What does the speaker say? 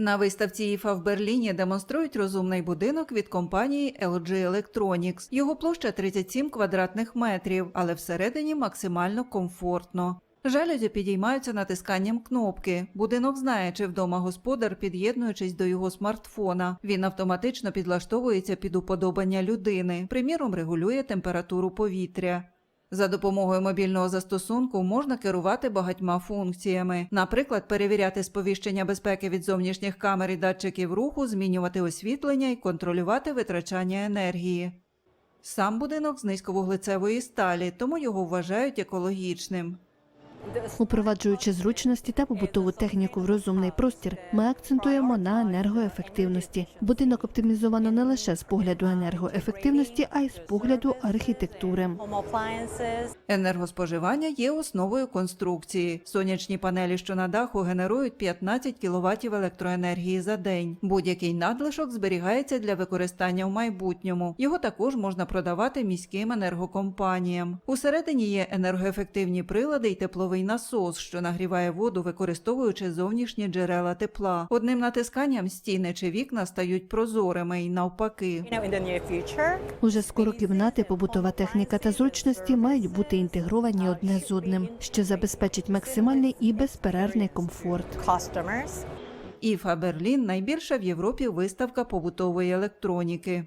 На виставці ІФА в Берліні демонструють розумний будинок від компанії LG Electronics. Його площа 37 квадратних метрів, але всередині максимально комфортно. Жалюзі підіймаються натисканням кнопки. Будинок знає, чи вдома господар, під'єднуючись до його смартфона. Він автоматично підлаштовується під уподобання людини, приміром регулює температуру повітря. За допомогою мобільного застосунку можна керувати багатьма функціями, наприклад, перевіряти сповіщення безпеки від зовнішніх камер і датчиків руху, змінювати освітлення і контролювати витрачання енергії. Сам будинок з низьковуглецевої сталі, тому його вважають екологічним. Упроваджуючи зручності та побутову техніку в розумний простір, ми акцентуємо на енергоефективності. Будинок оптимізовано не лише з погляду енергоефективності, а й з погляду архітектури. Енергоспоживання є основою конструкції. Сонячні панелі, що на даху, генерують 15 кВт електроенергії за день. Будь-який надлишок зберігається для використання в майбутньому. Його також можна продавати міським енергокомпаніям. Усередині є енергоефективні прилади й тепловий насос, що нагріває воду, використовуючи зовнішні джерела тепла. Одним натисканням стіни чи вікна стають прозорими і навпаки. Уже скоро кімнати, побутова техніка та зручності мають бути інтегровані одне з одним, що забезпечить максимальний і безперервний комфорт. ІФА Берлін найбільша в Європі виставка побутової електроніки.